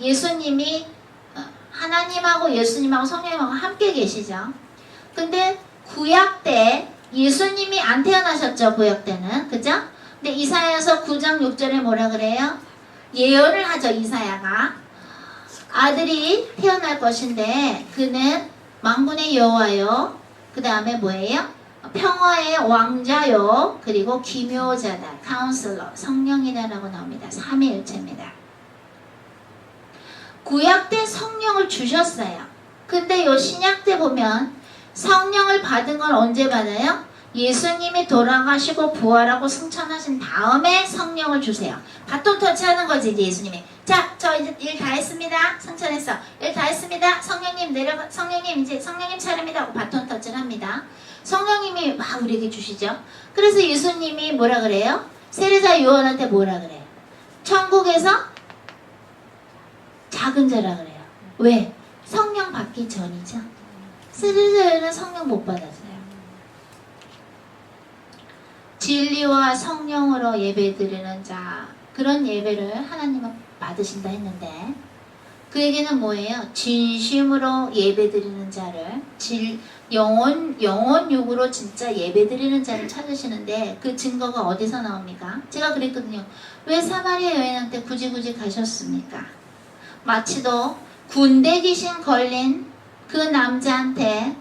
예수님이 어, 하나님하고 예수님하고 성령님하고 함께 계시죠. 근데 구약 때 예수님이 안 태어나셨죠. 구약 때는. 그죠? 근데 이사야서 9장 6절에 뭐라 그래요? 예언을 하죠. 이사야가. 아들이 태어날 것인데 그는 망군의 여호와요. 그 다음에 뭐예요? 평화의 왕자요. 그리고 기묘자다. 카운슬러. 성령이다라고 나옵니다. 삼위일체입니다. 구약 때 성령을 주셨어요. 근데 요 신약 때 보면 성령을 받은 건 언제 받아요? 예수님이 돌아가시고 부활하고 승천하신 다음에 성령을 주세요. 바톤 터치하는 거지 이제 예수님이. 자, 저 이제 일 다 했습니다. 승천했어. 일 다 했습니다. 성령님 내려가. 성령님 이제 성령님 차례입니다. 바톤 터치를 합니다. 성령님이 막 우리에게 주시죠. 그래서 예수님이 뭐라 그래요? 세례자 요한한테 뭐라 그래요? 천국에서 작은 자라 그래요. 왜? 성령 받기 전이죠. 세례자는 성령 못 받았어요. 진리와 성령으로 예배드리는 자 그런 예배를 하나님은 받으신다 했는데 그 얘기는 뭐예요? 진심으로 예배드리는 자를 질 영혼 영혼 육으로 진짜 예배드리는 자를 찾으시는데 그 증거가 어디서 나옵니까? 제가 그랬거든요. 왜 사마리아 여인한테 굳이 굳이 가셨습니까? 마치도 군대 귀신 걸린 그 남자한테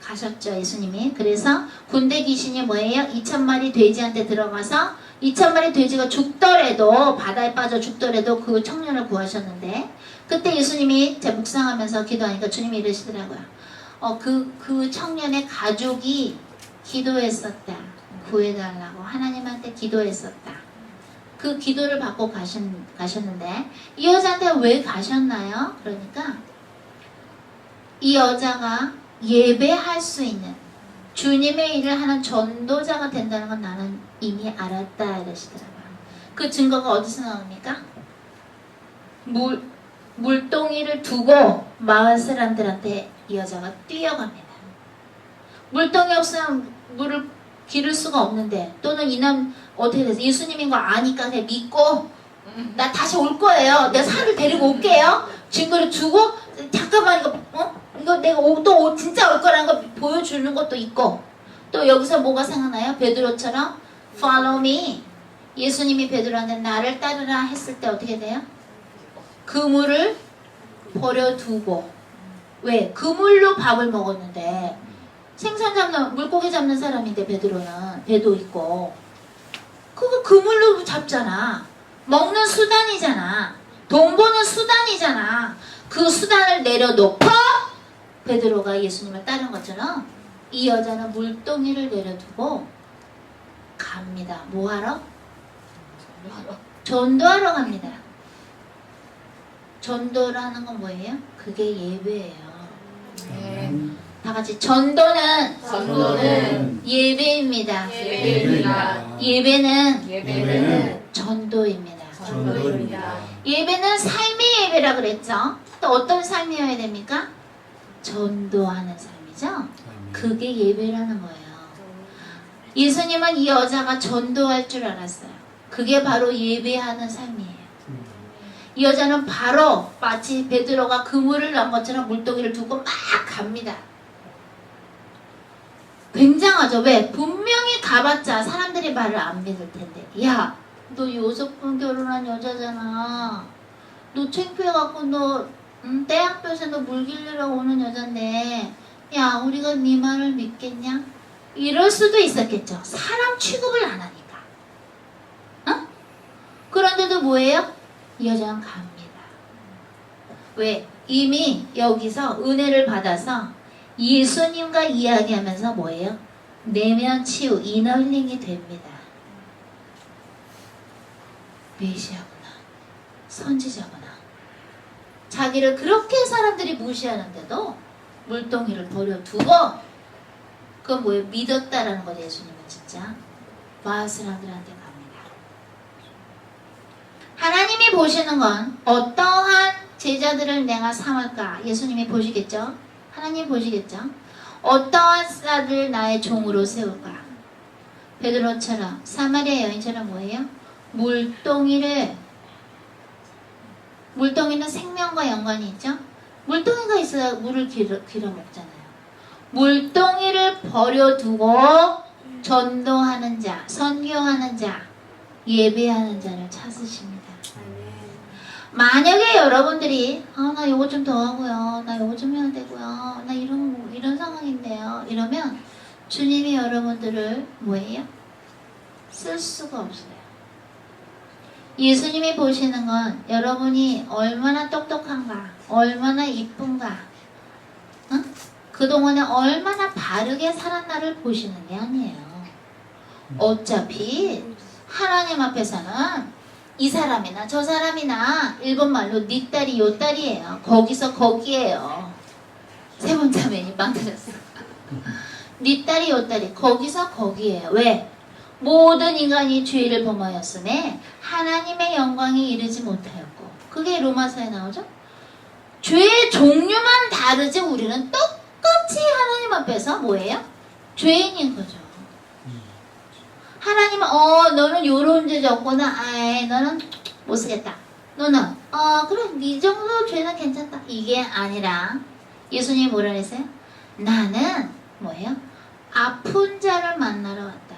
가셨죠 예수님이. 그래서 군대 귀신이 뭐예요? 2천마리 돼지한테 들어가서 2천마리 돼지가 죽더라도 바다에 빠져 죽더라도 그 청년을 구하셨는데 그때 예수님이 제 묵상하면서 기도하니까 주님이 이러시더라고요. 어, 그, 그 청년의 가족이 기도했었다. 구해달라고 하나님한테 기도했었다 그 기도를 받고 가신, 가셨는데 이 여자한테 왜 가셨나요? 그러니까 이 여자가 예배할 수 있는 주님의 일을 하는 전도자가 된다는 건 나는 이미 알았다 이러시더라고요. 그 증거가 어디서 나옵니까? 물, 물동이를 두고 마을 사람들한테 이 여자가 뛰어갑니다. 물동이 없으면 물을 기를 수가 없는데 또는 이남 어떻게 돼서 예수님인 거 아니까 그냥 믿고 나 다시 올 거예요. 내가 사람들 데리고 올게요. 증거를 주고 잠깐만 이거 어? 이거 내가 오- 또 오- 진짜 올 거라는 거 보여주는 것도 있고 또 여기서 뭐가 생각나요? 베드로처럼 follow me 예수님이 베드로한테 나를 따르라 했을 때 어떻게 돼요? 그물을 버려두고 왜? 그물로 밥을 먹었는데 생선 잡는 물고기 잡는 사람인데 베드로는 배도 있고 그거 그물로 잡잖아 먹는 수단이잖아 돈 버는 수단이잖아 그 수단을 내려놓고 베드로가 예수님을 따른 것처럼 이 여자는 물동이를 내려두고 갑니다. 뭐하러? 전도하러 갑니다. 전도를 하는 건 뭐예요? 그게 예배예요. 다 같이 전도는 전도는 예배입니다. 예배입니다. 예배는 예배는 전도입니다. 전도입니다. 예배는 삶의 예배라 그랬죠. 또 어떤 삶이어야 됩니까? 전도하는 삶이죠. 그게 예배라는 거예요. 예수님은 이 여자가 전도할 줄 알았어요. 그게 바로 예배하는 삶이에요. 이 여자는 바로 마치 베드로가 그물을 넣은 것처럼 물동이를 두고 막 갑니다. 굉장하죠. 왜? 분명히 가봤자 사람들이 말을 안 믿을 텐데. 야, 너 요셉분 결혼한 여자잖아. 너 창피해갖고 너 음, 대학교에서 너 물길르러 오는 여잔데 야 우리가 네 말을 믿겠냐? 이럴 수도 있었겠죠. 사람 취급을 안 하니까. 어? 그런데도 뭐예요? 이 여자는 갑니다. 왜? 이미 여기서 은혜를 받아서 예수님과 이야기하면서 뭐예요? 내면 치유, 이너링이 됩니다. 메시아구나. 선지자구나. 자기를 그렇게 사람들이 무시하는데도 물동이를 버려두고 그건 뭐예요? 믿었다라는 거죠. 예수님은 진짜. 마을 사람들한테 갑니다. 하나님이 보시는 건 어떠한 제자들을 내가 삼을까? 예수님이 보시겠죠? 하나님 보시겠죠? 어떠한 자들 나의 종으로 세울까? 베드로처럼 사마리아 여인처럼 뭐예요? 물동이를 물동이는 생명과 연관이 있죠. 물동이가 있어야 물을 길어, 길어 먹잖아요. 물동이를 버려두고 전도하는 자, 선교하는 자, 예배하는 자를 찾으십니다. 만약에 여러분들이 아 나 요거 좀 더 하고요, 나 요거 좀 해야 되고요, 나 이런 이런 상황인데요, 이러면 주님이 여러분들을 뭐예요? 쓸 수가 없어요. 예수님이 보시는 건 여러분이 얼마나 똑똑한가, 얼마나 이쁜가, 응? 그동안에 얼마나 바르게 살았나를 보시는 게 아니에요. 어차피 하나님 앞에서는 이 사람이나 저 사람이나 일본 말로 네 딸이 요 딸이에요. 거기서 거기에요. 세 번째 메뉴 빵 터졌어. 네 딸이 요 딸이 거기서 거기에요. 왜? 모든 인간이 죄를 범하였음에 하나님의 영광이 이르지 못하였고 그게 로마서에 나오죠? 죄의 종류만 다르지 우리는 똑같이 하나님 앞에서 뭐예요? 죄인인 거죠. 하나님은 어 너는 요런 죄 졌구나 아이 너는 못 쓰겠다 너는 어 그래 네 정도 죄는 괜찮다 이게 아니라 예수님이 뭐라 그랬어요? 나는 뭐예요? 아픈 자를 만나러 왔다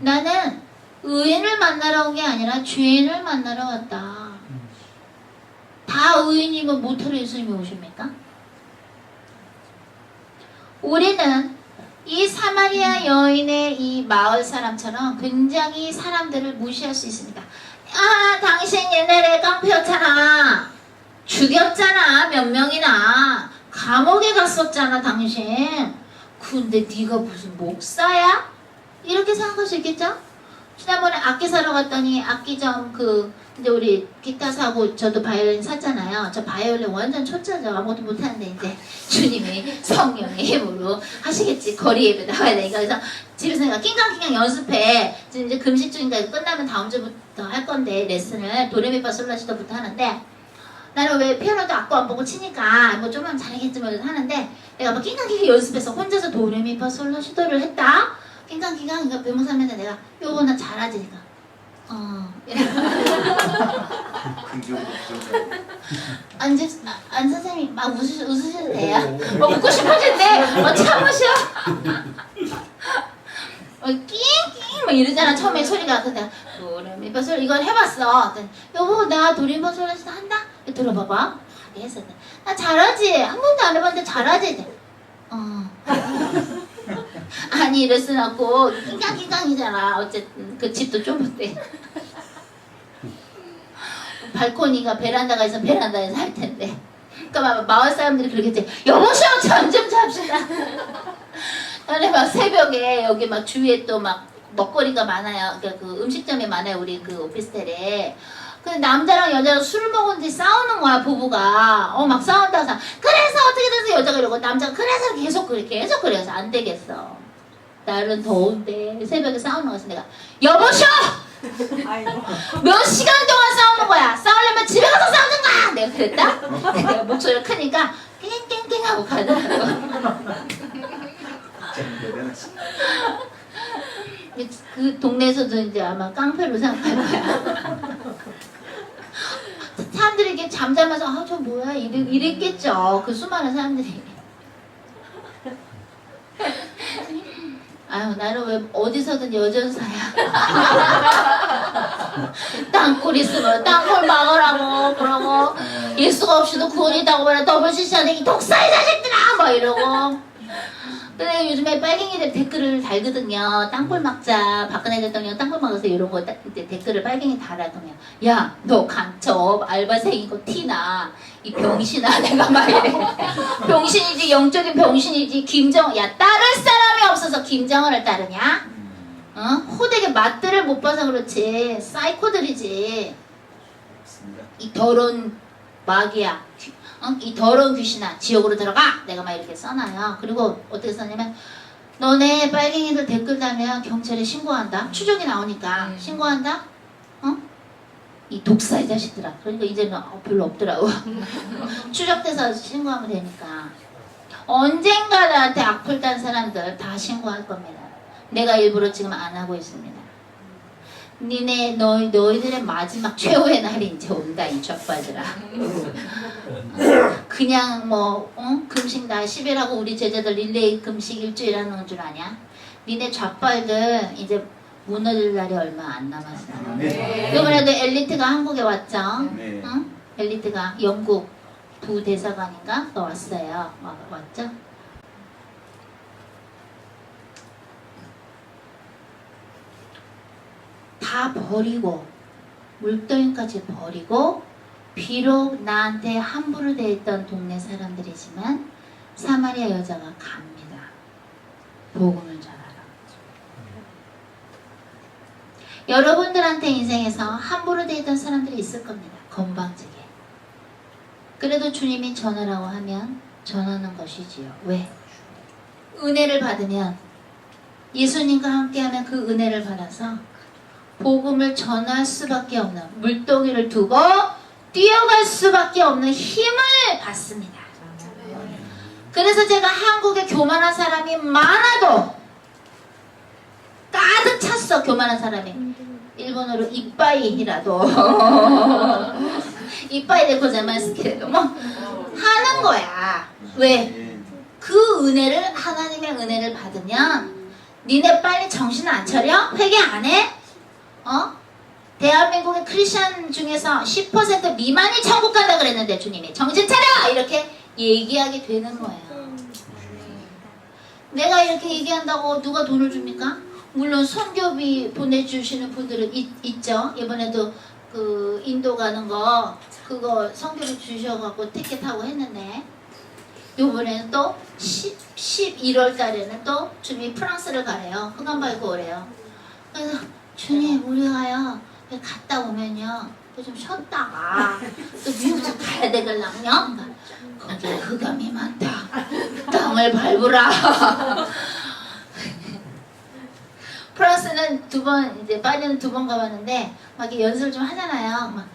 나는 의인을 만나러 온 게 아니라 죄인을 만나러 왔다 다 의인이면 모토로 예수님이 오십니까? 우리는 이 사마리아 여인의 이 마을 사람처럼 굉장히 사람들을 무시할 수 있습니다. 아, 당신 옛날에 깡패였잖아. 죽였잖아. 몇 명이나. 감옥에 갔었잖아, 당신. 근데 네가 무슨 목사야? 이렇게 생각할 수 있겠죠? 지난번에 악기 사러 갔더니 악기점 그 근데 우리 기타 사고 저도 바이올린 샀잖아요. 저 바이올린 완전 초짜죠. 아무것도 못하는데 이제 주님이 성령의 힘으로 하시겠지. 거리 예배 나와야 되니까 그래서 집에서 내가 낑깡낑깡 연습해. 지금 이제 금식 중이니까 끝나면 다음 주부터 할 건데 레슨을 도레미파 솔라시도부터 하는데 나는 왜 피아노도 악보 안 보고 치니까 뭐 좀만 잘하겠지만 하는데 내가 막 낑깡낑깡 연습해서 혼자서 도레미파 솔라시도를 했다. 낑깡낑깡 그러니까 배모사면서 내가 요거 나 잘하지 니까 어 안, 지- 아, 안 선생님 막 웃으, 웃으셔도 돼요. 뭐 웃고 싶어진대. 뭐 참으셔. 어, 낑낑 막 이러잖아 처음에 소리가 근데 도레미파 솔 이걸 해봤어. 그랬더니, 여보 나 도레미파 솔라시도 한다. 들어봐봐. 아, 네 했어. 나 잘하지. 한 번도 안 해봤는데 잘하지. 어. 아니 없고 낑깡낑깡이잖아. 어쨌든 그 집도 좁은데. 발코니가 베란다가 있으면 베란다에서 할 텐데. 그러니까 막 마을 사람들이 그러겠지. 여보시오 잠좀 잡시다. 나는 막 새벽에 여기 막 주위에 또 막 먹거리가 많아요. 그러니까 그 음식점이 많아요. 우리 그 오피스텔에. 근데 남자랑 여자가 술을 먹은 뒤 싸우는 거야 부부가 어 막 싸운다고 해서 그래서 어떻게 돼서 여자가 이러고 남자가 그래서 계속 그래 계속 그래서 안 되겠어 날은 더운데 새벽에 싸우는 거서 내가 여보시오 몇 시간 동안 싸우는 거야? 싸우려면 집에 가서 싸우는 거야! 내가 그랬다. 내가 목소리가 크니까 깽깽깽 하고 가더라고. 그 동네에서도 이제 아마 깡패로 생각할 거야. 사람들이 이렇게 잠자면서 아 저 뭐야? 이랬, 이랬겠죠. 그 수많은 사람들이 아유 나는 왜 어디서든 여전사야? 땅굴 있으면 땅굴 막으라고 그러고. 예수가 없이도 구원이 있다고 말해. 더블 CC하는 이 독사의 자식들아! 막 이러고 근데 요즘에 빨갱이들 댓글을 달거든요. 땅굴 막자. 박근혜 대통령 땅굴 막아서 이런 거 딱- 댓글을 빨갱이 달아그면 야, 너 간첩 알바생이고 티나. 이 병신아 내가 말이래. 병신이지 영적인 병신이지 김정 야 따를 사람이 없어서 김정은을 따르냐? 어? 호되게 맛들을 못 봐서 그렇지. 사이코들이지. 이 더러운 마귀야. 귀- 어? 이 더러운 귀신아 지옥으로 들어가! 내가 막 이렇게 써놔요. 그리고 어떻게 써냐면 너네 빨갱이들 댓글 달면 경찰에 신고한다. 추적이 나오니까. 음. 신고한다? 어? 이 독사의 자식들아. 그러니까 이제는 어, 별로 없더라고. 추적돼서 신고하면 되니까. 언젠가 나한테 악플 단 사람들 다 신고할 겁니다. 내가 일부러 지금 안 하고 있습니다. 니네 너희 너희들의 마지막 최후의 날이 이제 온다 이 족발들아. 그냥 뭐 어? 금식 날 10일하고 우리 제자들 릴레이 금식 일주일 하는 줄 아냐? 니네 족발들 이제 무너질 날이 얼마 안 남았어. 네. 이번에도 엘리트가 한국에 왔죠. 네. 응? 엘리트가 영국 부대사관인가 가 왔어요. 와, 왔죠? 다 버리고 물동이까지 버리고 비록 나한테 함부로 돼 있던 동네 사람들이지만 사마리아 여자가 갑니다. 복음을 전하러. 여러분들한테 인생에서 함부로 돼 있던 사람들이 있을 겁니다. 건방지게. 그래도 주님이 전하라고 하면 전하는 것이지요. 왜? 은혜를 받으면 예수님과 함께하면 그 은혜를 받아서 복음을 전할 수밖에 없는 물동이를 두고 뛰어갈 수밖에 없는 힘을 받습니다. 그래서 제가 한국에 교만한 사람이 많아도 가득 찼어 교만한 사람이 일본어로 이빠이라도 이빠이 데 고자마스케레도 뭐 하는 거야 왜? 네. 그 은혜를 하나님의 은혜를 받으면 니네 빨리 정신 안 차려? 회개 안 해? 어? 대한민국의 크리스천 중에서 10% 미만이 천국 간다 그랬는데 주님이 정신 차려! 이렇게 얘기하게 되는 거예요. 내가 이렇게 얘기한다고 누가 돈을 줍니까? 물론 선교비 보내주시는 분들은 있, 있죠. 이번에도 그 인도 가는 거 그거 선교비 주셔갖고 티켓 타고 했는데 요번에는 또 10, 11월 달에는 또 주님이 프랑스를 가래요. 흑암 밟고 오래요. 그래서 주님 우리가요 갔다 오면요 또 좀 쉬었다가 또 미국 좀 가야 되걸랑요. 거기 흑암이 많다. 땅을 밟으라. 프랑스는 두 번 이제 파리는 두 번 가봤는데 막 연습을 좀 하잖아요. 막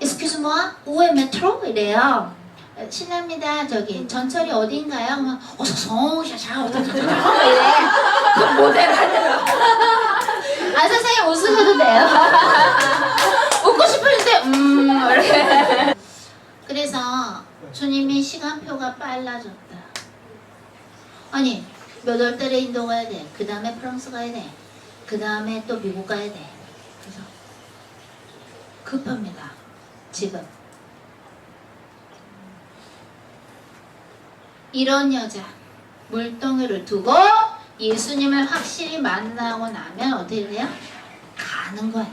excuse me, 우에 메트로 이래요. 신납니다. 저기 전철이 어디인가요? 막 어서서 샤샤 어서서 이래. 그 모델 하더라고. 아 선생님 웃으셔도 돼요. 웃고 싶은데 음. 그래서 주님이 시간표가 빨라졌다. 아니 몇 월 달에 인도 가야 돼. 그 다음에 프랑스 가야 돼. 그 다음에 또 미국 가야 돼. 그래서 급합니다. 지금. 이런 여자 물동이를 두고 예수님을 확실히 만나고 나면 돼요? 가는 거야.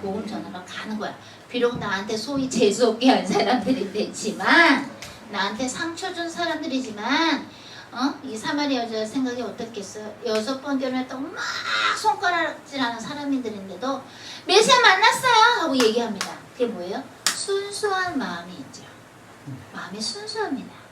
복음 전하러 가는 거야. 비록 나한테 소위 재수 없게 한 사람들이 되지만 나한테 상처 준 사람들이지만 어? 이 사마리 여자 생각이 어떻겠어요? 여섯 번 결혼했다고 막 손가락질하는 사람들인데도 메시아 만났어요 하고 얘기합니다. 그게 뭐예요? 순수한 마음이 있죠. 마음이 순수합니다.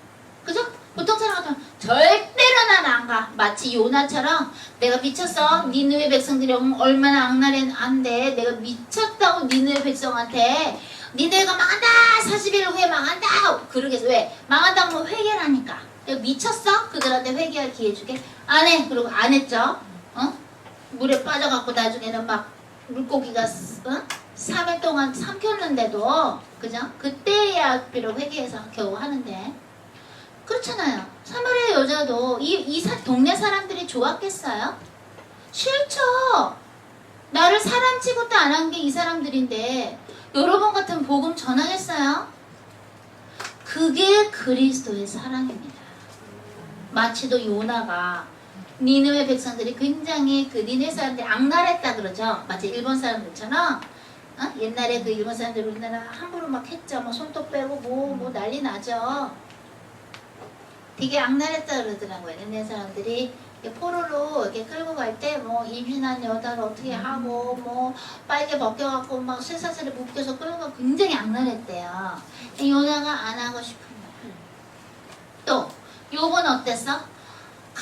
그죠? 보통 사람 같으면 절대로 난 안 가. 마치 요나처럼 내가 미쳤어. 니느웨 백성들이 얼마나 악랄해 안돼. 내가 미쳤다고 니느웨 백성한테 니네가 망한다. 40일 후에 망한다. 그러겠어. 왜? 망한다고 하면 회개라니까. 내가 미쳤어? 그들한테 회개할 기회 주게? 안 해. 그리고 안 했죠. 어? 물에 빠져갖고 나중에는 막 물고기가 어? 3일 동안 삼켰는데도 그죠? 그때야 비록 회개해서 겨우 하는데 그렇잖아요. 사마리아 여자도 이, 이 사, 동네 사람들이 좋았겠어요? 싫죠. 나를 사람 취급도 안 한 게 이 사람들인데 여러분 같은 복음 전하겠어요? 그게 그리스도의 사랑입니다. 마치도 요나가 니느웨 백성들이 굉장히 그 니네 사람들이 악랄했다 그러죠. 마치 일본 사람들처럼 어? 옛날에 그 일본 사람들 우리나라 함부로 막 했죠. 뭐 손톱 빼고 뭐뭐 난리 나죠. 되게 악랄했다 그러더라고요. 옛날 사람들이 포로로 이렇게 끌고 갈 때 뭐 임신한 여자를 어떻게 하고 뭐 빨개 벗겨갖고 막 쇠사슬에 묶여서 끌고 가고 굉장히 악랄했대요. 요나가 안 하고 싶은 거야. 또 요번 어땠어?